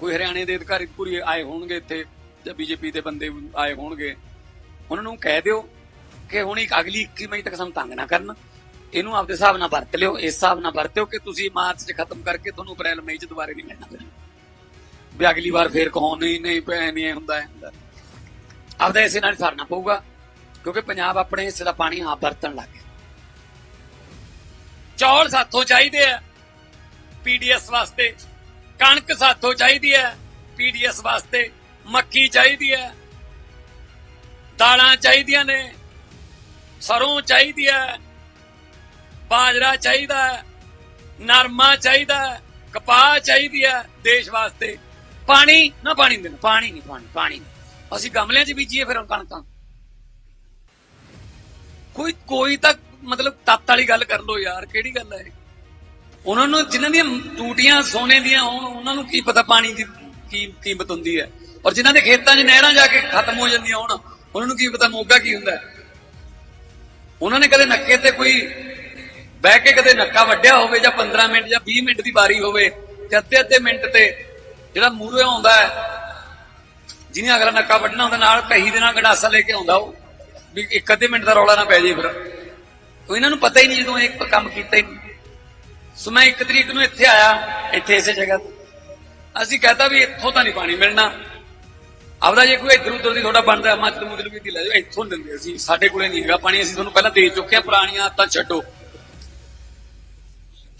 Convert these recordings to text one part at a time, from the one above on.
ਕੋਈ ਹਰਿਆਣੇ ਦੇ ਅਧਿਕਾਰੀ ਪੂਰੀ ਆਏ ਹੋਣਗੇ ਇੱਥੇ ਜਾਂ ਬੀਜੇਪੀ ਦੇ ਬੰਦੇ ਆਏ ਹੋਣਗੇ, ਉਹਨਾਂ ਨੂੰ ਕਹਿ ਦਿਓ ਕਿ ਹੁਣ ਇੱਕ ਅਗਲੀ 21 ਮਈ ਤੱਕ ਸਾਨੂੰ ਤੰਗ ਨਾ ਕਰਨ। ਇਹਨੂੰ ਆਪਦੇ ਹਿਸਾਬ ਨਾਲ ਵਰਤ ਲਿਓ, ਇਸ ਹਿਸਾਬ ਨਾਲ ਵਰਤਿਓ ਕਿ ਤੁਸੀਂ ਮਾਰਚ 'ਚ ਖਤਮ ਕਰਕੇ ਤੁਹਾਨੂੰ ਅਪ੍ਰੈਲ ਮਈ 'ਚ ਦੁਬਾਰੇ ਨਹੀਂ ਮਿਲਣਾ ਕਰੀ ਵੀ ਅਗਲੀ ਵਾਰ ਫੇਰ ਕਹੋ, ਨਹੀਂ ਨਹੀਂ ਭੈ ਨਹੀਂ, ਇਹ ਹੁੰਦਾ ਹੁੰਦਾ। ਆਪਦਾ ਇਸੇ ਨਾਲ ਸਰਨਾ ਪਊਗਾ, ਕਿਉਂਕਿ ਪੰਜਾਬ ਆਪਣੇ ਹਿੱਸੇ ਦਾ ਪਾਣੀ ਆਪ ਵਰਤਣ ਲੱਗ ਗਿਆ। ਚੌਲ ਸਾਥੋਂ ਚਾਹੀਦੇ ਆ ਪੀਡੀਐਸ ਵਾਸਤੇ। ਕਣਕ ਸਾਥੋਂ ਚਾਹੀਦੀ ਹੈ, ਪੀਡੀਐਸ ਵਾਸਤੇ ਮੱਕੀ ਚਾਹੀਦੀ ਹੈ, ਦਾਲਾਂ ਚਾਹੀਦੀਆਂ ਨੇ, ਸਰੋਂ ਚਾਹੀਦੀ ਹੈ, ਬਾਜਰਾ ਚਾਹੀਦਾ ਨਰਮਾ ਚਾਹੀਦਾ ਕਪਾਹ ਚਾਹੀਦੀ ਹੈ ਦੇਸ਼ ਵਾਸਤੇ। ਪਾਣੀ, ਨਾ ਪਾਣੀ ਦੇਣਾ, ਪਾਣੀ ਨਹੀਂ, ਪਾਣੀ ਪਾਣੀ ਅਸੀਂ ਗਮਲਿਆਂ 'ਚ ਬੀਜੀਏ ਫਿਰ ਕਣਕਾਂ। ਕੋਈ ਕੋਈ ਤਾਂ ਮਤਲਬ ਤੱਤ ਵਾਲੀ ਗੱਲ ਕਰ ਲੋ ਯਾਰ, ਕਿਹੜੀ ਗੱਲ ਹੈ ਇਹ? ਉਹਨਾਂ ਨੂੰ ਜਿਨ੍ਹਾਂ ਦੀਆਂ ਟੂਟੀਆਂ ਸੋਨੇ ਦੀਆਂ ਹੋਣ ਉਹਨਾਂ ਨੂੰ ਕੀ ਪਤਾ ਪਾਣੀ ਦੀ ਕੀ ਕੀਮਤ ਹੁੰਦੀ ਹੈ। ਔਰ ਜਿਨ੍ਹਾਂ ਦੇ ਖੇਤਾਂ 'ਚ ਨਹਿਰਾਂ ਜਾ ਕੇ ਖਤਮ ਹੋ ਜਾਂਦੀਆਂ ਹੋਣ, ਉਹਨਾਂ ਨੂੰ ਕੀ ਪਤਾ ਮੋਗਾ ਕੀ ਹੁੰਦਾ ਉਹਨਾਂ ਨੇ ਕਦੇ ਨੱਕੇ ਤੇ ਕੋਈ ਬਹਿ ਕੇ ਕਦੇ ਨੱਕਾ ਵੱਢਿਆ ਹੋਵੇ ਜਾਂ 15 ਮਿੰਟ ਜਾਂ 20 ਮਿੰਟ ਦੀ ਵਾਰੀ ਹੋਵੇ ਤੇ ਅੱਧੇ ਅੱਧੇ ਮਿੰਟ ਤੇ ਜਿਹੜਾ ਮੂਹਰੇ ਆਉਂਦਾ ਹੈ, ਜਿਹਨੇ ਅਗਲਾ ਨੱਕਾ ਵੱਢਣਾ ਹੁੰਦਾ, ਨਾਲ ਕਹੀ ਦੇ ਨਾਲ ਗੰਡਾਸਾ ਲੈ ਕੇ ਆਉਂਦਾ ਉਹ, ਵੀ ਇੱਕ ਅੱਧੇ ਮਿੰਟ ਦਾ ਰੌਲਾ ਨਾ ਪੈ ਜੇ ਫਿਰ। ਕੋਈ ਇਹਨਾਂ ਨੂੰ ਪਤਾ ਹੀ ਨਹੀਂ ਜਦੋਂ ਇਹ ਕੰਮ ਕੀਤਾ ਹੀ ਨਹੀਂ। ਸੋ ਮੈਂ ਇੱਕ ਤਰੀਕ ਨੂੰ ਇੱਥੇ ਆਇਆ, ਇੱਥੇ ਇਸੇ ਜਗ੍ਹਾ ਤੇ। ਅਸੀਂ ਕਹਤਾ ਵੀ ਇੱਥੋਂ ਤਾਂ ਨਹੀਂ ਪਾਣੀ ਮਿਲਣਾ। ਆਪਦਾ ਜੇ ਕੋਈ ਇਧਰ ਉਧਰ ਦੀ ਤੁਹਾਡਾ ਬਣਦਾ ਮੱਤ ਮੁਦਲ ਵੀ ਦੀ ਲੈ ਜਾਓ, ਇੱਥੋਂ ਦਿੰਦੇ ਅਸੀਂ। ਸਾਡੇ ਕੋਲੇ ਨਹੀਂ ਹੈਗਾ ਪਾਣੀ, ਅਸੀਂ ਤੁਹਾਨੂੰ ਪਹਿਲਾਂ ਦੇ ਚੁੱਕੇ ਆ ਪੁਰਾਣੀਆਂ ਤਾਂ ਛੱਡੋ।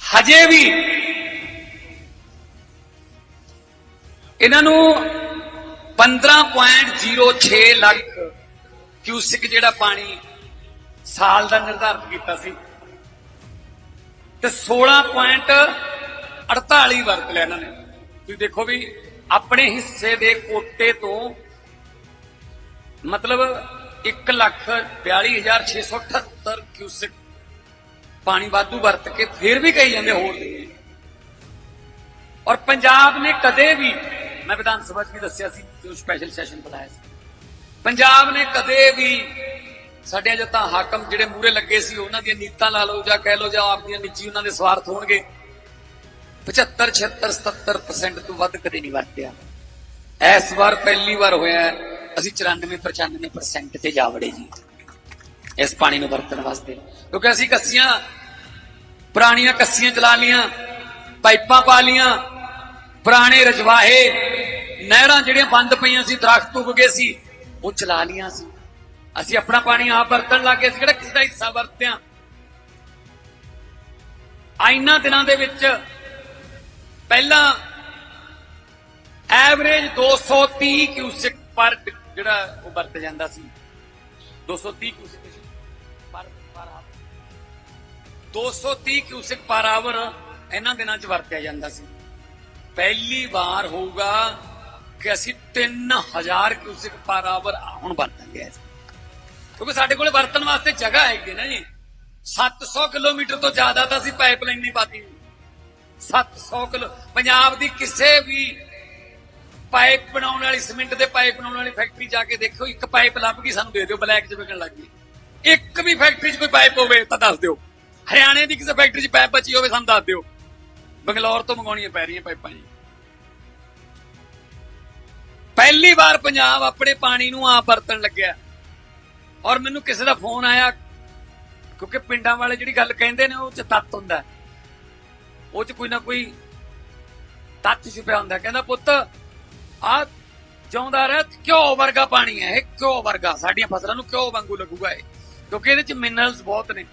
ਹਜੇ ਵੀ ਇਹਨਾਂ ਨੂੰ 15.06 ਲੱਖ ਕਿਊਸਿਕ ਜਿਹੜਾ ਪਾਣੀ ਸਾਲ ਦਾ ਨਿਰਧਾਰਤ ਕੀਤਾ ਸੀ। ਤੇ 16.48 ਵਰਤ ਲਿਆ ਇਹਨਾਂ ਨੇ। ਤੁਸੀਂ ਦੇਖੋ ਵੀ ਆਪਣੇ ਹਿੱਸੇ ਦੇ ਕੋਟੇ ਤੋਂ ਮਤਲਬ 142678 ਕਿਊਸਿਕ ਪਾਣੀ ਵਾਧੂ ਵਰਤ ਕੇ ਫਿਰ ਵੀ ਕਹੀ ਜਾਂਦੇ ਹੋਰ ਦੇ। ਔਰ ਪੰਜਾਬ ਨੇ ਕਦੇ ਵੀ, ਮੈਂ ਵਿਧਾਨ ਸਭਾ 'ਚ ਵੀ ਦੱਸਿਆ ਸੀ, ਜੋ ਸਪੈਸ਼ਲ ਸੈਸ਼ਨ ਬੁਲਾਇਆ ਸੀ। ਪੰਜਾਬ ਨੇ ਕਦੇ ਵੀ ਸਾਡੇ ਜੋ ਹਾਕਮ ਜਿਹੜੇ ਮੂਰੇ ਲੱਗੇ ਸੀ, ਉਹਨਾਂ ਦੀਆਂ ਨੀਤਾਂ ਲਾ ਲਓ ਜਾਂ ਕਹਿ ਲਓ ਜਾਂ ਆਪਦੀਆਂ ਨਿੱਜੀ ਉਹਨਾਂ ਦੇ ਸਵਾਰਥ ਹੋਣਗੇ। 75 76 77% ਤੋਂ ਵੱਧ ਕਦੇ ਨਹੀਂ ਵਰਤਿਆ ਇਸ ਵਾਰ ਪਹਿਲੀ ਵਾਰ ਹੋਇਆ ਅਸੀਂ 94 95% ਤੇ ਜਾ ਵੜੇ ਜੀ। ਇਸ ਪਾਣੀ ਨੂੰ ਵਰਤਣ ਵਾਸਤੇ। ਕਿਉਂਕਿ ਅਸੀਂ ਕੱਸੀਆਂ, ਪੁਰਾਣੀਆਂ ਕੱਸੀਆਂ ਚਲਾ ਲੀਆਂ ਪਾਈਪਾਂ ਪਾ ਲੀਆਂ ਪੁਰਾਣੇ ਰਜਵਾਹੇ, ਨਹਿਰਾਂ ਜਿਹੜੀਆਂ ਬੰਦ ਪਈਆਂ ਸੀ, ਦਰਖਤ ਉੱਗ ਗਏ ਸੀ, ਉਹ ਚਲਾ ਲੀਆਂ ਸੀ। ਅਸੀਂ ਆਪਣਾ ਪਾਣੀ ਆਪ ਵਰਤਣ ਲੱਗੇ ਸੀ, ਕਿਹੜਾ ਕਿਸੇ ਦਾ ਹਿੱਸਾ ਵਰਤਿਆ? ਆਇਨਾ ਦਿਨਾਂ ਦੇ ਵਿੱਚ ਪਹਿਲਾਂ ਐਵਰੇਜ 230 ਕਿਊਸਿਕ ਪਰ ਜਿਹੜਾ ਉਹ ਵਰਤ ਜਾਂਦਾ ਸੀ। 230 ਕਿਊਸਿਕ ਪਰ ਪਰ ਆਵਰ। 230 ਕਿਊਸਿਕ ਪਰ ਆਵਰ ਇਹਨਾਂ ਦਿਨਾਂ 'ਚ ਵਰਤਿਆ ਜਾਂਦਾ ਸੀ। ਪਹਿਲੀ ਵਾਰ ਹੋਊਗਾ ਕਿ ਅਸੀਂ 3000 ਕਿਊਸਿਕ ਪਰ ਆਵਰ ਹੁਣ ਵਰਤਾਂਗੇ ਕਿਉਂਕਿ ਸਾਡੇ ਕੋਲੇ ਵਰਤਣ ਵਾਸਤੇ ਜਗ੍ਹਾ ਹੈਗੀ ਨਾ ਜੀ। 700 ਕਿਲੋਮੀਟਰ ਤੋਂ ਜ਼ਿਆਦਾ ਤਾਂ ਅਸੀਂ ਪਾਈਪਲਾਈਨ ਨਹੀਂ ਪਾਤੀ। 700 ਕਿਲੋ ਪੰਜਾਬ ਦੀ ਕਿਸੇ ਵੀ ਪਾਈਪ ਬਣਾਉਣ ਵਾਲੀ, ਸੀਮੈਂਟ ਦੇ ਪਾਈਪ ਬਣਾਉਣ ਵਾਲੀ ਫੈਕਟਰੀ ਜਾ ਕੇ ਦੇਖੋ, ਇੱਕ ਪਾਈਪ ਲੱਭ ਗਈ ਸਾਨੂੰ ਦੇ ਦਿਓ, ਬਲੈਕ 'ਚ ਵਿਕਣ ਲੱਗ ਗਈ। ਇੱਕ ਵੀ ਫੈਕਟਰੀ 'ਚ ਕੋਈ ਪਾਈਪ ਹੋਵੇ ਤਾਂ ਦੱਸ ਦਿਓ। ਹਰਿਆਣੇ ਦੀ ਕਿਸੇ ਫੈਕਟਰੀ 'ਚ ਪਾਈਪ ਬਚੀ ਹੋਵੇ ਸਾਨੂੰ ਦੱਸ ਦਿਓ। ਬੰਗਲੌਰ ਤੋਂ ਮੰਗਾਉਣੀਆਂ ਪੈ ਰਹੀਆਂ ਪਾਈਪਾਂ ਜੀ। ਪਹਿਲੀ ਵਾਰ ਪੰਜਾਬ ਆਪਣੇ ਪਾਣੀ ਨੂੰ ਆਪ ਵਰਤਣ ਲੱਗਿਆ। ਔਰ ਮੈਨੂੰ ਕਿਸੇ ਦਾ ਫੋਨ ਆਇਆ, ਕਿਉਂਕਿ ਪਿੰਡਾਂ ਵਾਲੇ ਜਿਹੜੀ ਗੱਲ ਕਹਿੰਦੇ ਨੇ, ਉਹ ਚ ਤੱਤ ਹੁੰਦਾ। ਉਹ ਚ ਕੋਈ ਨਾ ਕੋਈ ਤੱਤ ਛੁਪਿਆ ਹੁੰਦਾ। ਕਹਿੰਦਾ, ਪੁੱਤ, ਆ ਜਿਉਂਦਾ ਰਹਿ, ਘਿਓ ਵਰਗਾ ਪਾਣੀ ਹੈ ਇਹ, ਘਿਓ ਵਰਗਾ। ਸਾਡੀਆਂ ਫਸਲਾਂ ਨੂੰ ਘਿਓ ਵਾਂਗੂ ਲੱਗੂਗਾ ਇਹ। ਕਿਉਂਕਿ ਇਹਦੇ ਚ ਮਿਨਰਲਸ ਬਹੁਤ ਨੇ।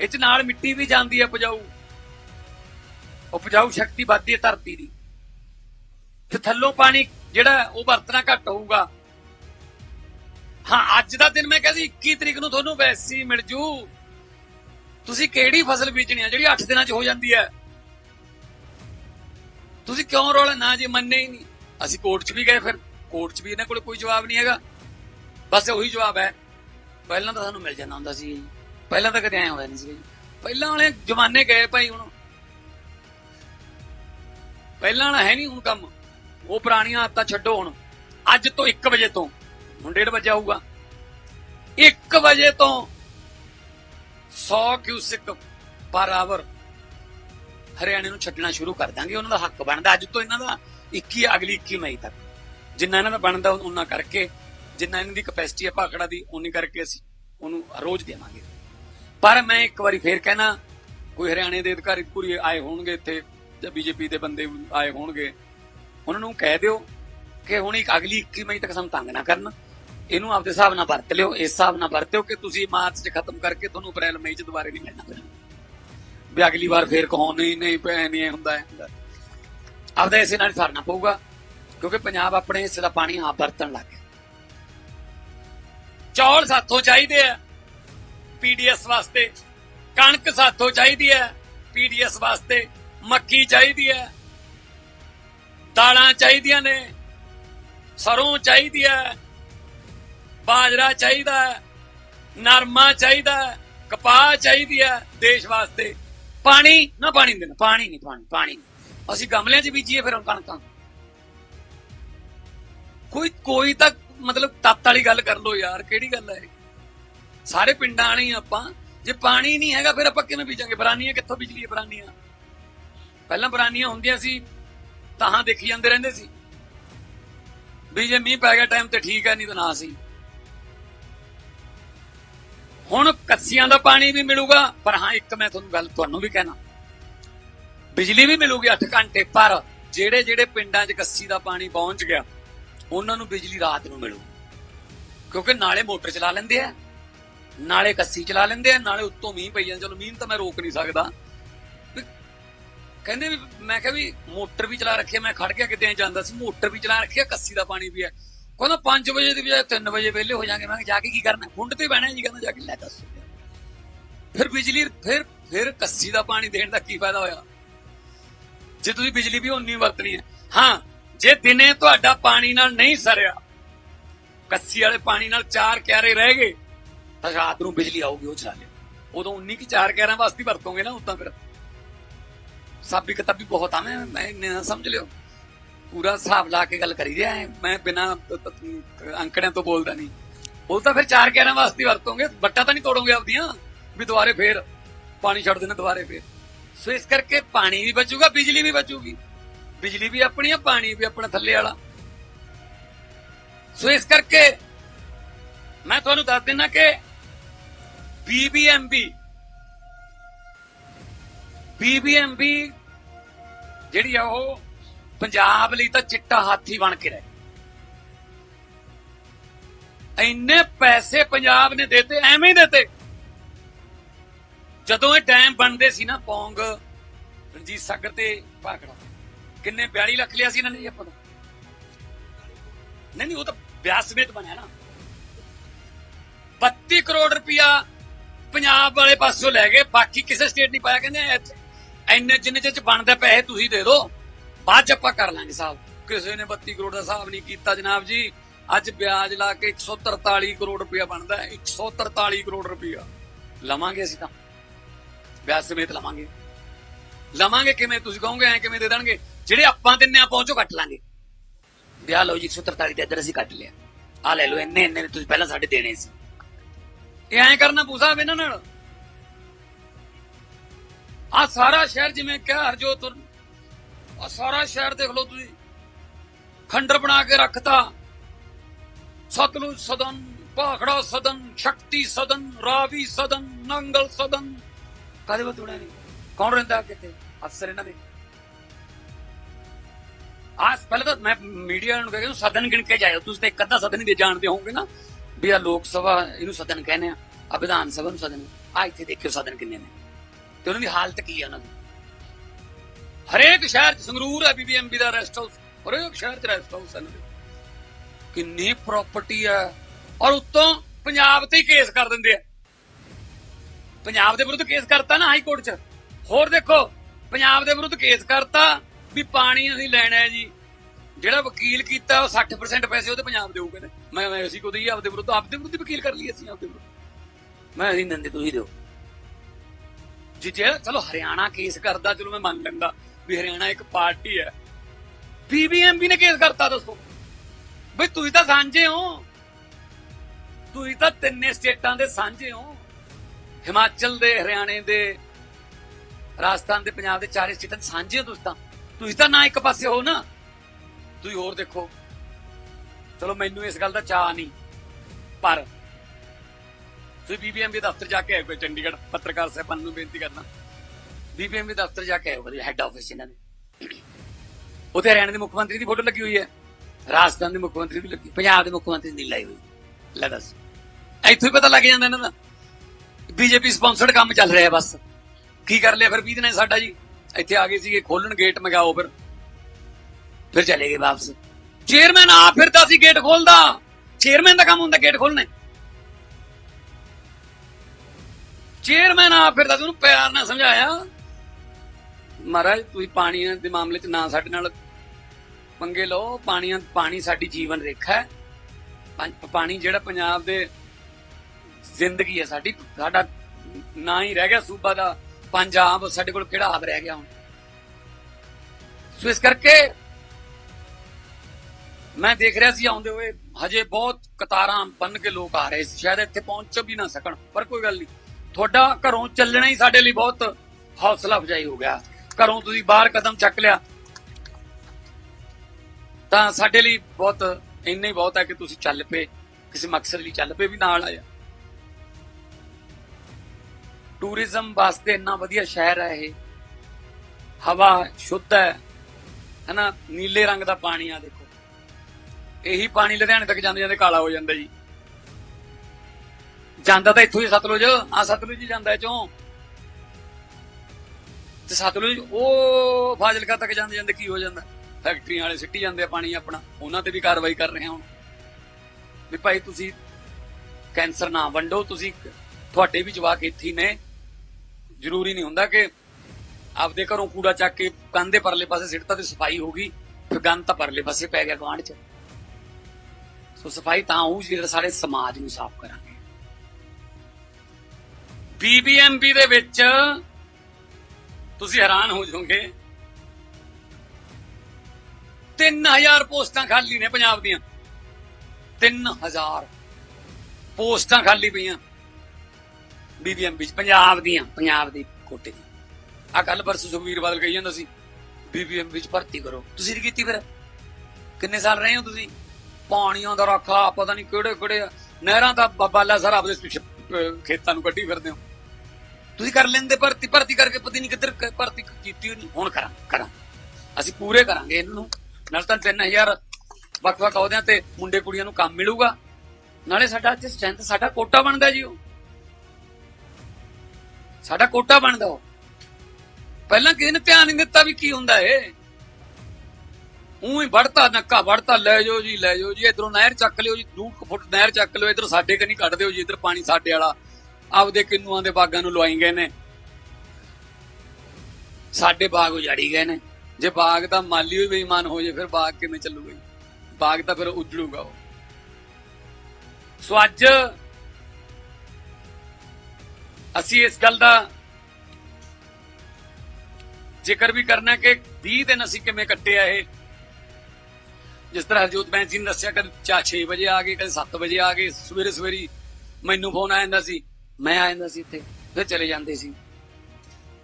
ਇਹ ਚ ਨਾਲ ਮਿੱਟੀ ਵੀ ਜਾਂਦੀ ਹੈ ਉਪਜਾਊ। ਉਪਜਾਊ ਸ਼ਕਤੀ ਵੱਧਦੀ ਹੈ ਧਰਤੀ ਦੀ। ਤੇ ਥੱਲੋਂ ਪਾਣੀ ਜਿਹੜਾ ਉਹ ਵਰਤਣਾ ਘੱਟ ਹੋਊਗਾ। ਹਾਂ, ਅੱਜ ਦਾ ਦਿਨ ਮੈਂ ਕਿਹਾ ਸੀ 21 ਤਰੀਕ ਨੂੰ ਤੁਹਾਨੂੰ ਵੈਸੀ ਮਿਲ ਜੂ। ਤੁਸੀਂ ਕਿਹੜੀ ਫਸਲ ਬੀਜਣੀ ਆ, ਜਿਹੜੀ 8 ਦਿਨਾਂ 'ਚ ਹੋ ਜਾਂਦੀ ਹੈ? ਤੁਸੀਂ ਕਿਉਂ ਰੋਲੇ ਨਾ ਜੇ ਮੰਨੇ ਹੀ ਨਹੀਂ? ਅਸੀਂ ਕੋਰਟ 'ਚ ਵੀ ਗਏ ਫਿਰ, ਕੋਰਟ 'ਚ ਵੀ ਇਹਨਾਂ ਕੋਲ ਕੋਈ ਜਵਾਬ ਨਹੀਂ ਹੈਗਾ। ਬਸ ਉਹੀ ਜਵਾਬ ਹੈ। ਪਹਿਲਾਂ ਤਾਂ ਸਾਨੂੰ ਮਿਲ ਜਾਂਦਾ ਹੁੰਦਾ ਸੀ। ਜੀ ਪਹਿਲਾਂ ਤਾਂ ਕਦੇ ਐ ਹੋਇਆ ਨਹੀਂ ਸੀ। ਜੀ ਪਹਿਲਾਂ ਵਾਲੇ ਜਮਾਨੇ ਗਏ ਭਾਈ ਹੁਣ। ਪਹਿਲਾਂ ਵਾਲਾ ਹੈ ਨਹੀਂ ਹੁਣ ਕੰਮ। ਉਹ ਪੁਰਾਣੀਆਂ ਆਦਤਾਂ ਛੱਡੋ ਹੁਣ। ਅੱਜ ਤੋਂ 1 ਵਜੇ ਤੋਂ। ਹੁਣ 1:30 ਵਜੇ ਆਊਗਾ 1 ਵਜੇ ਤੋਂ 100 ਕਿਊਸਿਕ ਪਰ ਆਵਰ ਹਰਿਆਣੇ ਨੂੰ ਛੱਡਣਾ ਸ਼ੁਰੂ ਕਰ ਦਾਂਗੇ। ਉਹਨਾਂ ਦਾ ਹੱਕ ਬਣਦਾ। ਅੱਜ ਤੋਂ ਇਹਨਾਂ ਦਾ 21 ਅਗਲੀ 21 ਮਈ ਤੱਕ। ਜਿੰਨਾ ਇਹਨਾਂ ਦਾ ਬਣਦਾ, ਉਹਨਾਂ ਕਰਕੇ। ਜਿੰਨਾ ਇਹਨਾਂ ਦੀ ਕਪੈਸਿਟੀ ਹੈ ਭਾਖੜਾ ਦੀ ਉਨੀ ਕਰਕੇ ਅਸੀਂ ਉਹਨੂੰ ਰੋਜ਼ ਦੇਵਾਂਗੇ। ਪਰ ਮੈਂ ਇੱਕ ਵਾਰੀ ਫੇਰ ਕਹਿਣਾ, ਕੋਈ ਹਰਿਆਣੇ ਦੇ ਅਧਿਕਾਰੀ ਪੂਰੀ ਆਏ ਹੋਣਗੇ ਇੱਥੇ, ਜਾਂ ਬੀਜੇਪੀ ਦੇ ਬੰਦੇ ਆਏ ਹੋਣਗੇ, ਉਹਨਾਂ ਨੂੰ ਕਹਿ ਦਿਓ ਕਿ ਹੁਣ ਇੱਕ ਅਗਲੀ 21 ਮਈ ਤੱਕ ਸਾਨੂੰ ਤੰਗ ਨਾ ਕਰਨ। ਇਹਨੂੰ ਆਪਦੇ ਹਿਸਾਬ ਨਾਲ ਵਰਤ ਲਿਓ, ਇਸ ਹਿਸਾਬ ਨਾਲ ਵਰਤਿਓ ਕਿ ਤੁਸੀਂ ਮਾਰਚ 'ਚ ਖਤਮ ਕਰਕੇ ਤੁਹਾਨੂੰ ਅਪ੍ਰੈਲ, ਮਈ 'ਚ ਦੁਬਾਰੇ ਨਹੀਂ ਮਿਲਣਾ। ਪੈਣਾ ਵੀ ਅਗਲੀ ਵਾਰ ਫੇਰ ਕਹੋ, ਨਹੀਂ ਨਹੀਂ ਭੈ ਨਹੀਂ ਹੁੰਦਾ ਆਪਦਾ ਇਸੇ ਨਾਲ ਸਰਨਾ ਪਊਗਾ, ਕਿਉਂਕਿ ਪੰਜਾਬ ਆਪਣੇ ਹਿੱਸੇ ਦਾ ਪਾਣੀ ਆਪ ਵਰਤਣ ਲੱਗ ਗਿਆ। ਚੌਲ ਸਾਥੋਂ ਚਾਹੀਦੇ ਆ ਪੀਡੀਐਸ ਵਾਸਤੇ, ਕਣਕ ਸਾਥੋਂ ਚਾਹੀਦੀ ਹੈ ਪੀਡੀਐਸ ਵਾਸਤੇ, ਮੱਕੀ ਚਾਹੀਦੀ ਹੈ ਦਾਲਾਂ ਚਾਹੀਦੀਆਂ ਨੇ, ਸਰੋਂ ਚਾਹੀਦੀ ਹੈ ਬਾਜਰਾ ਚਾਹੀਦਾ ਹੈ, ਨਰਮਾ ਚਾਹੀਦਾ ਹੈ, ਕਪਾਹ ਚਾਹੀਦੀ ਹੈ ਦੇਸ਼ ਵਾਸਤੇ। ਪਾਣੀ, ਨਾ ਪਾਣੀ ਦੇਣਾ, ਪਾਣੀ ਨਹੀਂ, ਪਾਣੀ ਪਾਣੀ ਅਸੀਂ ਗਮਲਿਆਂ 'ਚ ਬੀਜੀਏ ਫਿਰ ਹੁਣ ਕਣਕਾਂ ਕੋਈ ਕੋਈ ਤਾਂ ਮਤਲਬ ਤੱਤ ਵਾਲੀ ਗੱਲ ਕਰ ਲੋ ਯਾਰ, ਕਿਹੜੀ ਗੱਲ ਹੈ ਇਹ? ਸਾਰੇ ਪਿੰਡਾਂ ਵਾਲੇ ਆਪਾਂ। ਜੇ ਪਾਣੀ ਨਹੀਂ ਹੈਗਾ ਫਿਰ ਆਪਾਂ ਕਿਵੇਂ ਬੀਜਾਂਗੇ? ਬਰਾਨੀਆਂ ਕਿੱਥੋਂ ਬੀਜ ਲਈਏ ਬਰਾਨੀਆਂ? ਪਹਿਲਾਂ ਬਰਾਨੀਆਂ ਹੁੰਦੀਆਂ ਸੀ ਤਾਹਾਂ ਦੇਖੀ ਜਾਂਦੇ ਰਹਿੰਦੇ ਸੀ। ਵੀ ਜੇ ਮੀਂਹ ਪੈ ਗਿਆ ਟਾਈਮ ਤੇ ਠੀਕ ਹੈ, ਨਹੀਂ ਤਾਂ ਨਾ ਸੀ। ਹੁਣ ਕੱਸੀਆਂ ਦਾ ਪਾਣੀ ਵੀ ਮਿਲੂਗਾ, ਪਰ ਹਾਂ, ਇੱਕ ਮੈਂ ਤੁਹਾਨੂੰ ਗੱਲ ਤੁਹਾਨੂੰ ਵੀ ਕਹਿਣਾ। ਬਿਜਲੀ ਵੀ ਮਿਲੂਗੀ 8 ਘੰਟੇ, ਪਰ ਜਿਹੜੇ ਜਿਹੜੇ ਪਿੰਡਾਂ 'ਚ ਕੱਸੀ ਦਾ ਪਾਣੀ ਪਹੁੰਚ ਗਿਆ, ਉਹਨਾਂ ਨੂੰ ਬਿਜਲੀ ਰਾਤ ਨੂੰ ਮਿਲੂ। ਕਿਉਂਕਿ ਨਾਲੇ ਮੋਟਰ ਚਲਾ ਲੈਂਦੇ ਆ, ਨਾਲੇ ਕੱਸੀ ਚਲਾ ਲੈਂਦੇ ਆ, ਨਾਲੇ ਉੱਤੋਂ ਮੀਂਹ ਪਈ ਜਾਂਦਾ। ਚਲੋ, ਮੀਂਹ ਤਾਂ ਮੈਂ ਰੋਕ ਨਹੀਂ ਸਕਦਾ। ਕਹਿੰਦੇ ਵੀ, ਮੈਂ ਕਿਹਾ ਵੀ ਮੋਟਰ ਵੀ ਚਲਾ ਰੱਖਿਆ ਮੈਂ ਖੜ ਗਿਆ ਕਿਤੇ ਜਾਂਦਾ ਸੀ, ਮੋਟਰ ਵੀ ਚਲਾ ਰੱਖਿਆ ਕੱਸੀ ਦਾ ਪਾਣੀ ਵੀ ਹੈ। ਕਹਿੰਦਾ 5 ਵਜੇ ਦੀ ਬਜਾਏ 3 ਵਜੇ ਵਿਹਲੇ ਹੋ ਜਾਾਂਗੇ। ਮੈਂ ਕਿਹਾ ਜਾ ਕੇ ਕੀ ਕਰਨਾ? ਫੁੰਡ ਤੇ ਬਹਿਣਾ ਜੀ ਕਹਿੰਦਾ, ਜਾ ਕੇ ਲੈ ਦੱਸ। ਫਿਰ ਬਿਜਲੀ, ਫਿਰ ਫਿਰ ਕੱਸੀ ਦਾ ਪਾਣੀ ਦੇਣ ਦਾ ਕੀ ਫਾਇਦਾ ਹੋਇਆ? ਜੇ ਤੁਸੀਂ ਬਿਜਲੀ ਵੀ ਉਨੀ ਵਰਤਣੀ ਹੈ। ਹਾਂ, ਜੇ ਦਿਨੇ ਤੁਹਾਡਾ ਪਾਣੀ ਨਾਲ ਨਹੀਂ ਸਰਿਆ, ਕੱਸੀ ਵਾਲੇ ਪਾਣੀ ਨਾਲ ਚਾਰ ਕਿਆਰੇ ਰਹਿ ਗਏ, ਤਾਂ ਰਾਤ ਨੂੰ ਬਿਜਲੀ ਆਊਗੀ, ਉਹ ਚਲਾ ਲਿਓ। ਉਦੋਂ 19 ਕੀ ਚਾਰ ਕਿਆਰਾਂ ਵਾਸਤੇ ਹੀ ਵਰਤੋਗੇ ਨਾ, ਉਦਾਂ ਫਿਰ। ਸਾਬੀ ਕਿਤਾਬੀ ਬਹੁਤ ਆ, ਮੈਂ ਮੈਂ ਇੰਨੇ ਨਾ ਸਮਝ ਲਿਓ। ਪੂਰਾ ਹਿਸਾਬ ਲਾ ਕੇ ਗੱਲ ਕਰੀ ਰਿਹਾ ਮੈਂ ਬਿਨਾ ਅੰਕੜਿਆਂ ਤੋਂ ਬੋਲਦਾ ਨਹੀਂ। ਉਹ ਤਾਂ ਫਿਰ ਚਾਰ ਕਿਆਰਾਂ ਵਾਸਤੇ ਹੀ ਬੱਟਾ ਤਾਂ ਨਹੀਂ ਤੋੜੋਗੇ ਆਪਦੀਆਂ, ਵੀ ਦੁਬਾਰੇ ਫੇਰ ਪਾਣੀ ਛੱਡ ਦੇਣਾ, ਦੁਬਾਰੇ ਫੇਰ। ਸੋ ਇਸ ਕਰਕੇ ਪਾਣੀ ਵੀ ਬਚੂਗਾ, ਬਿਜਲੀ ਵੀ ਬਚੂਗੀ। ਬਿਜਲੀ ਵੀ ਆਪਣੀ ਆ, ਪਾਣੀ ਵੀ ਆਪਣਾ ਥੱਲੇ ਵਾਲਾ। ਸੋ ਇਸ ਕਰਕੇ ਮੈਂ ਤੁਹਾਨੂੰ ਦੱਸ ਦਿੰਦਾ ਕਿ ਬੀਬੀਐਮਬੀ ਬੀਬੀਐਮਬੀ ਜਿਹੜੀ ਆ ਉਹ ਪੰਜਾਬ ਲਈ ਤਾਂ ਚਿੱਟਾ ਹਾਥੀ ਬਣ ਕੇ ਰਹਿ। ਇੰਨੇ ਪੈਸੇ ਪੰਜਾਬ ਨੇ ਦਿੱਤੇ, ਐਵੇਂ ਹੀ ਦਿੱਤੇ। ਜਦੋਂ ਇਹ ਡੈਮ ਬਣਦੇ ਸੀ ਨਾ, ਪੌਂਗ, ਰਣਜੀਤ ਸਾਗਰ ਤੇ ਭਾਖੜਾ ਕਿੰਨੇ 42 ਲੱਖ ਲਿਆ ਸੀ ਇਹਨਾਂ ਨੇ ਆਪਾਂ ਨੂੰ। ਨਹੀਂ ਨਹੀਂ, ਉਹ ਤਾਂ ਬਿਆਸ ਸਮੇਤ ਬਣਿਆ ਨਾ। 32 ਕਰੋੜ ਰੁਪਇਆ ਪੰਜਾਬ ਵਾਲੇ ਪਾਸੋਂ ਲੈ ਗਏ, ਬਾਕੀ ਕਿਸੇ ਸਟੇਟ ਨਹੀਂ ਪਾਇਆ। ਕਹਿੰਦੇ ਇੱਥੇ ਇੰਨੇ ਜਿੰਨੇ ਚ ਬਣਦੇ ਪੈਸੇ ਤੁਸੀਂ ਦੇ ਦਿਓ। ਬਾਅਦ ਚ ਆਪਾਂ ਕਰ ਲਾਂਗੇ ਹਿਸਾਬ। ਕਿਸੇ ਨੇ 32 ਕਰੋੜ ਦਾ ਹਿਸਾਬ ਨਹੀਂ ਕੀਤਾ ਜਨਾਬ ਜੀ। ਅੱਜ ਵਿਆਜ ਲਾ ਕੇ 143 ਕਰੋੜ ਰੁਪਇਆ ਬਣਦਾ ਹੈ। 143 ਕਰੋੜ ਰੁਪਇਆ। ਲਵਾਂਗੇ ਅਸੀਂ ਤਾਂ। ਵਿਆਜ ਸਮੇਤ ਲਵਾਂਗੇ। ਲਵਾਂਗੇ ਕਿਵੇਂ ਤੁਸੀਂ ਕਹੋਗੇ, ਐ ਕਿਵੇਂ ਦੇ ਦੇਣਗੇ? ਜਿਹੜੇ ਆਪਾਂ ਦਿੰਨੇ ਆ ਪਹੁੰਚੋ ਕੱਟ ਲਾਂਗੇ। ਵਿਆਹ ਲਓ ਜੀ 143 ਦੇ ਇੱਧਰ ਅਸੀਂ ਕੱਟ ਲਿਆ। ਆ ਲੈ ਲਓ, ਇੰਨੇ ਇੰਨੇ ਤੁਸੀਂ ਪਹਿਲਾਂ ਸਾਡੇ ਦੇਣੇ ਸੀ। ਇਹ ਐਂ ਕਰਨਾ ਪੂਸਾ ਇਹਨਾਂ ਨਾਲ। ਆ ਸਾਰਾ ਸ਼ਹਿਰ ਜਿਵੇਂ ਕਿਹਾ ਹਰਜੋਤ ਆ ਸਾਰਾ ਸ਼ਹਿਰ ਦੇਖ ਲਓ ਤੁਸੀਂ। ਖੰਡਰ ਬਣਾ ਕੇ ਰੱਖਤਾ। ਸਤਲੁਜ ਸਦਨ, ਭਾਖੜਾ ਸਦਨ, ਸ਼ਕਤੀ ਸਦਨ, ਰਾਵੀ ਸਦਨ, ਨੰਗਲ ਸਦਨ। ਕਾਦੇ ਬਤੂੜਾ ਨਹੀਂ ਕੌਣ ਰਹਿੰਦਾ ਕਿਤੇ ਅਫਸਰ ਇਹਨਾਂ ਦੇ। ਆਸ ਪਹਿਲਾਂ ਤਾਂ ਮੈਂ ਮੀਡੀਆ ਨੂੰ ਕਹਿੰਦਾ ਸਦਨ ਗਿਣ ਕੇ ਜਾਇਓ। ਤੁਸੀਂ ਤਾਂ ਇੱਕ ਅੱਧਾ ਸਦਨ ਹੀ ਜਾਣਦੇ ਹੋਵੋਗੇ ਨਾ, ਵੀ ਆ ਲੋਕ ਸਭਾ ਇਹਨੂੰ ਸਦਨ ਕਹਿੰਦੇ ਆ ਆ ਵਿਧਾਨ ਸਭਾ ਨੂੰ ਸਦਨ। ਆ ਇੱਥੇ ਦੇਖਿਓ ਸਦਨ ਕਿੰਨੇ ਨੇ। ਤੇ ਉਹਨਾਂ ਦੀ ਹਾਲਤ ਕੀ ਆ ਉਹਨਾਂ ਦੀ? ਹਰੇਕ ਸ਼ਹਿਰ ਚ ਸੰਗਰੂਰ ਹੈ ਬੀਬੀਐਮਬੀ ਦਾ ਰੈਸਟ ਹਾਊਸ ਹਰੇਕ ਸ਼ਹਿਰ ਚ ਰੈਸਟ ਹਾਊਸ ਹੈ। ਕਿੰਨੀ ਪ੍ਰਾਪਰਟੀ ਹੈ। ਔਰ ਉੱਤੋਂ ਪੰਜਾਬ ਤੇ ਹੀ ਕੇਸ ਕਰ ਦਿੰਦੇ ਆ। ਪੰਜਾਬ ਦੇ ਵਿਰੁੱਧ ਕੇਸ ਕਰਤਾ ਨਾ ਹਾਈ ਕੋਰਟ 'ਚ। ਹੋਰ ਦੇਖੋ, ਪੰਜਾਬ ਦੇ ਵਿਰੁੱਧ ਕੇਸ ਕਰਤਾ ਵੀ ਪਾਣੀ ਅਸੀਂ ਲੈਣਾ ਹੈ ਜੀ। ਜਿਹੜਾ ਵਕੀਲ ਕੀਤਾ, ਉਹ 60% ਪੈਸੇ ਉਹਦੇ ਪੰਜਾਬ ਦੇਊ ਕਹਿੰਦੇ ਮੈਂ ਮੈਂ ਅਸੀਂ ਕੋਦੀ ਆਪਦੇ ਵਿਰੁੱਧ ਆਪਦੇ ਵਿਰੁੱਧ ਵਕੀਲ ਕਰ ਲਈ ਅਸੀਂ ਆਪਦੇ ਵਿਰੁੱਧ। ਮੈਂ ਅਸੀਂ ਨੰਦੇ, ਤੁਸੀਂ ਦਿਓ। ਜੀ, ਜੇ ਚਲੋ ਹਰਿਆਣਾ ਕੇਸ ਕਰਦਾ, ਚਲੋ ਮੈਂ ਮੰਨ ਲੈਂਦਾ। ਵੀ ਹਰਿਆਣਾ ਇੱਕ ਪਾਰਟੀ ਹੈ। ਬੀਬੀਐਮਬੀ ਨੇ ਕੇਸ ਕਰਤਾ, ਦੱਸੋ। ਬਈ ਤੁਸੀਂ ਤਾਂ ਸਾਂਝੇ ਹੋ। ਤੁਸੀਂ ਤਾਂ ਤਿੰਨੇ ਸਟੇਟਾਂ ਦੇ ਸਾਂਝੇ ਹੋ। ਹਿਮਾਚਲ ਦੇ, ਹਰਿਆਣੇ ਦੇ, ਰਾਜਸਥਾਨ ਦੇ, ਪੰਜਾਬ ਦੇ ਚਾਰੇ ਸਟੇਟਾਂ ਦੇ ਸਾਂਝੇ ਹੋ ਤੁਸੀਂ ਤਾਂ। ਤੁਸੀਂ ਤਾਂ ਨਾ ਇੱਕ ਪਾਸੇ ਹੋ ਨਾ। ਤੁਸੀਂ ਹੋਰ ਦੇਖੋ। ਚਲੋ ਮੈਨੂੰ ਇਸ ਗੱਲ ਦਾ ਚਾਹ ਨਹੀਂ। ਪਰ ਤੁਸੀਂ ਬੀਬੀਐਮਬੀ ਦਫ਼ਤਰ ਜਾ ਕੇ ਆਏ ਕੋਈ ਚੰਡੀਗੜ੍ਹ ਪੱਤਰਕਾਰ ਸਾਹਿਬਾਨ ਨੂੰ ਬੇਨਤੀ ਕਰਨਾ ਬੀਬੀਐਮਬੀ ਦਫ਼ਤਰ ਜਾ ਕੇ ਆਏ ਵਧੀਆ ਹੈੱਡ ਆਫਿਸ ਇਹਨਾਂ ਦੇ। ਉੱਥੇ ਹਰਿਆਣਾ ਦੇ ਮੁੱਖ ਮੰਤਰੀ ਦੀ ਫੋਟੋ ਲੱਗੀ ਹੋਈ ਹੈ, ਰਾਜਸਥਾਨ ਦੇ ਮੁੱਖ ਮੰਤਰੀ ਦੀ ਲੱਗੀ, ਪੰਜਾਬ ਦੇ ਮੁੱਖ ਮੰਤਰੀ ਦੀ ਲਾਈ ਹੋਈ, ਲੈ ਦੱਸ। ਇੱਥੋਂ ਹੀ ਪਤਾ ਲੱਗ ਜਾਂਦਾ ਇਹਨਾਂ ਦਾ। ਬੀਜੇਪੀ ਸਪਾਂਸਰਡ ਕੰਮ ਚੱਲ ਰਿਹਾ ਬਸ। ਕੀ ਕਰ ਲਿਆ ਫਿਰ 20 ਦਿਨਾਂ ਸਾਡਾ ਜੀ? ਇੱਥੇ ਆ ਗਏ ਸੀਗੇ, ਖੋਲਣ ਗੇਟ ਮਗਾਓ ਫਿਰ। ਫਿਰ ਚਲੇ ਗਏ ਵਾਪਸ। ਚੇਅਰਮੈਨ ਆ ਫਿਰਦਾ ਸੀ ਗੇਟ ਖੋਲਦਾ। ਚੇਅਰਮੈਨ ਦਾ ਕੰਮ ਹੁੰਦਾ ਗੇਟ ਖੋਲਣਾ। ਚੇਅਰਮੈਨ ਆ ਫਿਰਦਾ ਸੀ, ਉਹਨੂੰ ਪਿਆਰ ਨਾਲ ਸਮਝਾਇਆ। ਮਹਾਰਾਜ, ਤੁਸੀਂ ਪਾਣੀਆਂ ਦੇ ਮਾਮਲੇ 'ਚ ਨਾ ਸਾਡੇ ਨਾਲ ਪੰਗੇ ਲਓ। ਪਾਣੀ ਪਾਣੀ ਸਾਡੀ ਜੀਵਨ ਰੇਖਾ ਹੈ। ਪਾ- ਪਾਣੀ ਜਿਹੜਾ ਪੰਜਾਬ ਦੇ ਜ਼ਿੰਦਗੀ ਹੈ ਸਾਡੀ, ਸਾਡਾ ਨਾ ਹੀ ਰਹਿ ਗਿਆ ਸੂਬਾ ਦਾ ਪੰਜਾਬ। ਸਾਡੇ ਕੋਲ ਕਿਹੜਾ ਆਬ ਰਹਿ ਗਿਆ ਹੁਣ? ਸੋ ਇਸ ਕਰਕੇ ਮੈਂ ਦੇਖ ਰਿਹਾ ਸੀ ਆਉਂਦੇ ਹੋਏ, ਹਜੇ ਬਹੁਤ ਕਤਾਰਾਂ ਬੰਨ ਕੇ ਲੋਕ ਆ ਰਹੇ ਸੀ। ਸ਼ਾਇਦ ਇੱਥੇ ਪਹੁੰਚ ਵੀ ਨਾ ਸਕਣ, ਪਰ ਕੋਈ ਗੱਲ ਨਹੀਂ। ਤੁਹਾਡਾ ਘਰੋਂ ਚੱਲਣਾ ਹੀ ਸਾਡੇ ਲਈ ਬਹੁਤ ਹੌਸਲਾ ਅਫਜਾਈ ਹੋ ਗਿਆ। ਘਰੋਂ ਤੁਸੀਂ ਬਾਹਰ ਕਦਮ ਚੱਕ ਲਿਆ, ਤਾਂ ਸਾਡੇ ਲਈ ਬਹੁਤ, ਇੰਨਾ ਹੀ ਬਹੁਤ ਹੈ ਕਿ ਤੁਸੀਂ ਚੱਲ ਪਏ, ਕਿਸੇ ਮਕਸਦ ਲਈ ਚੱਲ ਪਏ ਵੀ ਨਾਲ ਆਇਆ ਟੂਰਿਜ਼ਮ ਵਾਸਤੇ ਇੰਨਾ ਵਧੀਆ ਸ਼ਹਿਰ ਹੈ ਇਹ। ਹਵਾ ਸ਼ੁੱਧ ਹੈ, ਹਨਾ, ਨੀਲੇ ਰੰਗ ਦਾ ਪਾਣੀ ਆ ਦੇਖੋ। ਇਹੀ ਪਾਣੀ ਲੁਧਿਆਣੇ ਤੱਕ ਜਾਂਦੇ ਜਾਂਦੇ ਕਾਲਾ ਹੋ ਜਾਂਦਾ ਜੀ। ਜਾਂਦਾ ਤਾਂ ਇੱਥੋਂ ਹੀ ਸਤਲੁਜ ਆ ਸਤਲੁਜ ਹੀ ਜਾਂਦਾ ਇਹ ਚੋਂ ਤੇ ਸਤਲੁਜ, ਉਹ ਫਾਜ਼ਿਲਕਾ ਤੱਕ ਜਾਂਦੇ ਜਾਂਦੇ ਕੀ ਹੋ ਜਾਂਦਾ? ਫੈਕਟਰੀਆਂ ਵਾਲੇ ਸਿੱਟੀ ਜਾਂਦੇ ਆ ਪਾਣੀ ਆਪਣਾ। ਉਹਨਾਂ ਤੇ ਵੀ ਕਾਰਵਾਈ ਕਰ ਰਹੇ ਆ ਹੁਣ। ਵੀ ਭਾਈ ਤੁਸੀਂ ਕੈਂਸਰ ਨਾ ਵੰਡੋ, ਤੁਸੀਂ ਤੁਹਾਡੇ ਵੀ ਜਵਾਕ ਇੱਥੇ ਨੇ। ਜ਼ਰੂਰੀ ਨਹੀਂ ਹੁੰਦਾ ਕਿ ਆਪਦੇ ਘਰੋਂ ਕੂੜਾ ਚੱਕ ਕੇ ਕੰਧੇ ਪਰਲੇ ਪਾਸੇ ਸਿੱਟਤਾ ਤੇ ਸਫ਼ਾਈ ਹੋ ਗਈ, ਫਿਰ ਗੰਦ ਤਾਂ ਪਰਲੇ ਪਾਸੇ ਪੈ ਗਿਆ ਗਵਾਂਢ 'ਚ। ਸੋ ਸਫ਼ਾਈ ਤਾਂ ਹੋਊ ਜਿਹੜਾ ਸਾਰੇ ਸਮਾਜ ਨੂੰ ਸਾਫ਼ ਕਰਾਂਗੇ। ਬੀਬੀਐਮਬੀ ਦੇ ਵਿੱਚ ਤੁਸੀਂ ਹੈਰਾਨ ਹੋ ਜਾਓਗੇ। 3000 ਪੋਸਟਾਂ ਖਾਲੀ ਨੇ ਪੰਜਾਬ ਦੀਆਂ। 3000 ਪੋਸਟਾਂ ਖਾਲੀ ਪਈਆਂ। ਬੀਬੀਐਮਬੀ ਪੰਜਾਬ ਦੀਆਂ ਪੰਜਾਬ ਦੀ ਕੋਟੇ ਦੀ। ਆ ਕੱਲ ਪਰਸੋਂ ਸੁਖਵੀਰ ਬਾਦਲ ਕਹੀ ਜਾਂਦਾ ਸੀ ਬੀਬੀਐਮਬੀ ਚ ਭਰਤੀ ਕਰੋ। ਤੁਸੀਂ ਨਹੀਂ ਕੀਤੀ ਫਿਰ? ਕਿੰਨੇ ਸਾਲ ਰਹੇ ਹੋ ਤੁਸੀਂ? ਪਾਣੀਆਂ ਦਾ ਰੱਖਾ ਪਤਾ ਨਹੀਂ ਕਿਹੜੇ ਕਿਹੜੇ ਨਹਿਰਾਂ ਦਾ ਬਾਲਾ ਸਰ ਆਪਦੇ ਪਿੱਛੇ, ਖੇਤਾਂ ਨੂੰ ਕੱਢੀ ਫਿਰਦੇ ਹੋ। ਤੁਸੀਂ ਕਰ ਲੈਂਦੇ ਭਰਤੀ ਭਰਤੀ ਕਰਕੇ ਪਤਾ ਨਹੀਂ ਕਿੱਧਰ ਕ- ਭਰਤੀ ਕੀਤੀ ਹੋਈ ਨਹੀਂ। ਹੁਣ ਕਰਾਂ ਕਰਾਂ ਅਸੀਂ ਪੂਰੇ ਕਰਾਂਗੇ ਇਹਨਾਂ ਨੂੰ। ਨਾਲ ਤਾਂ 3000 ਵੱਖ-ਵੱਖ ਅਹੁਦਿਆਂ ਤੇ ਮੁੰਡੇ ਕੁੜੀਆਂ ਨੂੰ ਕੰਮ ਮਿਲੂਗਾ। ਨਾਲੇ ਸਾਡਾ ਇੱਥੇ ਸਟਰੈਂਥ ਸਾਡਾ ਕੋਟਾ ਬਣਦਾ ਜੀ ਉਹ। ਸਾਡਾ ਕੋਟਾ ਬਣਦਾ ਉਹ। ਪਹਿਲਾਂ ਕਿਸੇ ਨੇ ਧਿਆਨ ਨਹੀਂ ਦਿੱਤਾ ਵੀ ਕੀ ਹੁੰਦਾ ਏ ਉਹੀ ਵੜਤਾ ਨੱਕਾ, ਵੜਤਾ, ਲੈ ਜਾਓ ਜੀ, ਲੈ ਜਾਓ ਜੀ, ਇਧਰੋਂ ਨਹਿਰ ਚੱਕ ਲਿਓ ਜੀ 2 ਫੁੱਟ ਨਹਿਰ ਚੱਕ ਲਿਓ, ਇਧਰ ਸਾਡੇ ਕਨੀ ਕੱਢ ਦਿਓ ਜੀ, ਇਧਰ ਪਾਣੀ ਸਾਡੇ ਵਾਲਾ। ਆਪਦੇ ਕਿੰਨੂਆਂ ਦੇ ਬਾਗਾਂ ਨੂੰ ਲਵਾਈ ਗਏ ਨੇ। ਸਾਡੇ ਬਾਗ ਉਜਾੜੀ ਗਏ ਨੇ। ਜੇ ਬਾਗ ਦਾ ਮਾਲੀ ਵੀ ਬੇਈਮਾਨ ਹੋ ਜੇ, ਫਿਰ ਬਾਗ ਕਿਵੇਂ ਚੱਲੂਗਾ ਬਾਗ ਤਾਂ ਫਿਰ ਉਜੜੂਗਾ ਉਹ। ਸੋ ਅੱਜ ਅਸੀਂ ਇਸ ਗੱਲ ਦਾ ਜ਼ਿਕਰ ਵੀ ਕਰਨਾ ਕਿ 20 ਦਿਨ ਅਸੀਂ ਕਿਵੇਂ ਕੱਟੇ ਆ ਇਹ। ਜਿਸ ਤਰ੍ਹਾਂ ਹਰਜੋਤ ਬੈਂਸ ਜੀ ਨੇ ਦੱਸਿਆ ਕਿ ਚਾ 6 ਵਜੇ ਆ ਗਏ, ਕਦੇ 7 ਵਜੇ ਆ ਗਏ। ਸਵੇਰੇ ਸਵੇਰੀ ਮੈਨੂੰ ਫੋਨ ਆ ਜਾਂਦਾ ਸੀ ਮੈਂ ਆ ਜਾਂਦਾ ਸੀ ਇੱਥੇ, ਫਿਰ ਚਲੇ ਜਾਂਦੇ ਸੀ।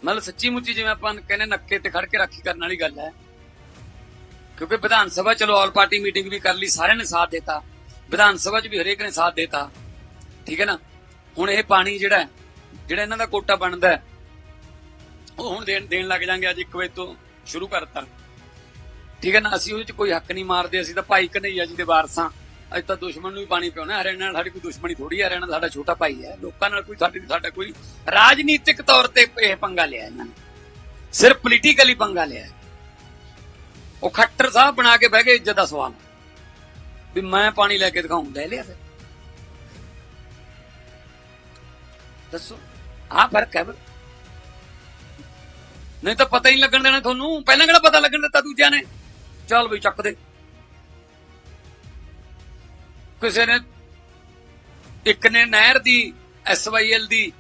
ਮਤਲਬ ਸੱਚੀ ਮੁੱਚੀ ਜਿਵੇਂ ਆਪਾਂ ਕਹਿੰਦੇ ਨੱਕੇ ਤੇ ਖੜ ਕੇ ਰਾਖੀ ਕਰਨ ਵਾਲੀ ਗੱਲ ਹੈ। ਕਿਉਂਕਿ ਵਿਧਾਨ ਸਭਾ ਚਲੋ, ਆਲ ਪਾਰਟੀ ਮੀਟਿੰਗ ਵੀ ਕਰ ਲਈ, ਸਾਰਿਆਂ ਨੇ ਸਾਥ ਦਿੱਤਾ। ਵਿਧਾਨ ਸਭਾ 'ਚ ਵੀ ਹਰੇਕ ਨੇ ਸਾਥ ਦਿੱਤਾ। ਠੀਕ ਹੈ ਨਾ? ਹੁਣ ਇਹ ਪਾਣੀ ਜਿਹੜਾ ਜਿਹੜਾ ਇਹਨਾਂ ਦਾ ਕੋਟਾ ਬਣਦਾ ਉਹ ਹੁਣ ਦੇਣ ਦੇਣ ਲੱਗ ਜਾਾਂਗੇ ਅੱਜ 1 ਵਜੇ ਤੋਂ ਸ਼ੁਰੂ ਕਰਤਾ। ਠੀਕ ਹੈ ਨਾ? ਅਸੀਂ ਉਹਦੇ 'ਚ ਕੋਈ ਹੱਕ ਨਹੀਂ ਮਾਰਦੇ, ਅਸੀਂ ਤਾਂ ਭਾਈ ਕਨਈਆ ਜੀ ਦੇ ਵਾਰਸਾਂ। ਅੱਜ ਤਾਂ ਦੁਸ਼ਮਣ ਨੂੰ ਵੀ ਪਾਣੀ ਪਿਉਣਾ ਹਰਿਆਣਾ ਨਾਲ ਸਾਡੀ ਕੋਈ ਦੁਸ਼ਮਣੀ ਥੋੜੀ ਹੈ, ਹਰਿਆਣਾ ਸਾਡਾ ਛੋਟਾ ਭਾਈ ਹੈ। ਲੋਕਾਂ ਨਾਲ ਕੋਈ ਸਾਡੀ ਸਾਡਾ ਕੋਈ ਰਾਜਨੀਤਿਕ ਤੌਰ ਤੇ ਇਹ ਪੰਗਾ ਲਿਆ ਇਹਨਾਂ ਨੇ। ਸਿਰਫ ਪੋਲੀਟੀਕਲੀ ਪੰਗਾ ਲਿਆ ਉਹ ਖੱਟਰ ਸਾਹਿਬ ਬਣਾ ਕੇ ਬਹਿ ਗਏ ਇੱਜ਼ਤ ਦਾ ਸਵਾਲ। ਵੀ ਮੈਂ ਪਾਣੀ ਲੈ ਕੇ ਦਿਖਾਉਂ ਲੈ ਲਿਆ ਫਿਰ। ਦੱਸੋ ਆ ਫ਼ਰਕ ਹੈ ਨਹੀਂ ਤਾਂ ਪਤਾ ਹੀ ਨਹੀਂ ਲੱਗਣ ਦੇਣਾ ਤੁਹਾਨੂੰ। ਪਹਿਲਾਂ ਕਿਹੜਾ ਪਤਾ ਲੱਗਣ ਦਿੱਤਾ ਦੂਜਿਆਂ ਨੇ? ਚੱਲ ਬਈ ਚੱਕ ਦੇ। ਕਿਸੇ ਨੇ ਇੱਕ ਨੇ ਨਹਿਰ ਦੀ ਐਸਵਾਈਐਲ ਦੀ,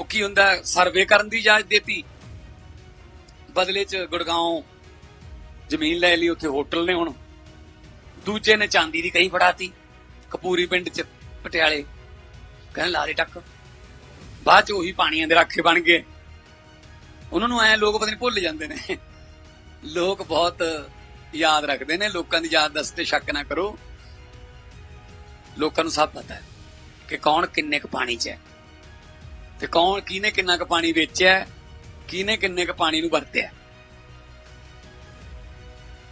ਉਹ ਕੀ ਹੁੰਦਾ, ਸਰਵੇ ਕਰਨ ਦੀ ਇਜਾਜ਼ਤ ਦਿੱਤੀ। ਬਦਲੇ ਚ ਗੁੜਗਾਉਂ ਜ਼ਮੀਨ ਲੈ ਲਈ, ਉੱਥੇ ਹੋਟਲ ਨੇ ਹੁਣ। ਦੂਜੇ ਨੇ ਚਾਂਦੀ ਦੀ ਕਹੀ ਫੜਾਤੀ, ਕਪੂਰੀ ਪਿੰਡ ਚ, ਪਟਿਆਲੇ। ਕਹਿੰਦੇ, ਲਾ ਦੇ ਟੱਕ। ਬਾਅਦ ਚ ਉਹੀ ਪਾਣੀਆਂ ਦੇ ਰਾਖੇ ਬਣ ਗਏ। ਉਹਨਾਂ ਨੂੰ ਐ ਲੋਕ ਪਤਾ ਨਹੀਂ ਭੁੱਲ ਜਾਂਦੇ ਨੇ। ਲੋਕ ਬਹੁਤ ਯਾਦ ਰੱਖਦੇ ਨੇ, ਲੋਕਾਂ ਦੀ ਯਾਦ ਦਸਤੇ ਸ਼ੱਕ ਨਾ ਕਰੋ। ਲੋਕਾਂ ਨੂੰ ਸਭ ਪਤਾ ਹੈ ਕਿ ਕੌਣ ਕਿੰਨੇ ਕੁ ਪਾਣੀ 'ਚ ਹੈ ਤੇ ਕੌਣ ਕਿਹਨੇ ਕਿੰਨਾ ਕੁ ਪਾਣੀ ਵੇਚਿਆ ਕਿਹਨੇ ਕਿੰਨੇ ਕੁ ਪਾਣੀ ਨੂੰ ਵਰਤਿਆ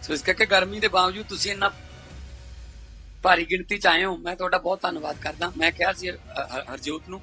ਸੋ ਇਸ ਕਰਕੇ ਗਰਮੀ ਦੇ ਬਾਵਜੂਦ ਤੁਸੀਂ ਇੰਨਾ ਭਾਰੀ ਗਿਣਤੀ ਚ ਆਏ ਹੋ, ਮੈਂ ਤੁਹਾਡਾ ਬਹੁਤ ਧੰਨਵਾਦ ਕਰਦਾ। ਮੈਂ ਕਿਹਾ ਸੀ ਹਰਜੋਤ ਨੂੰ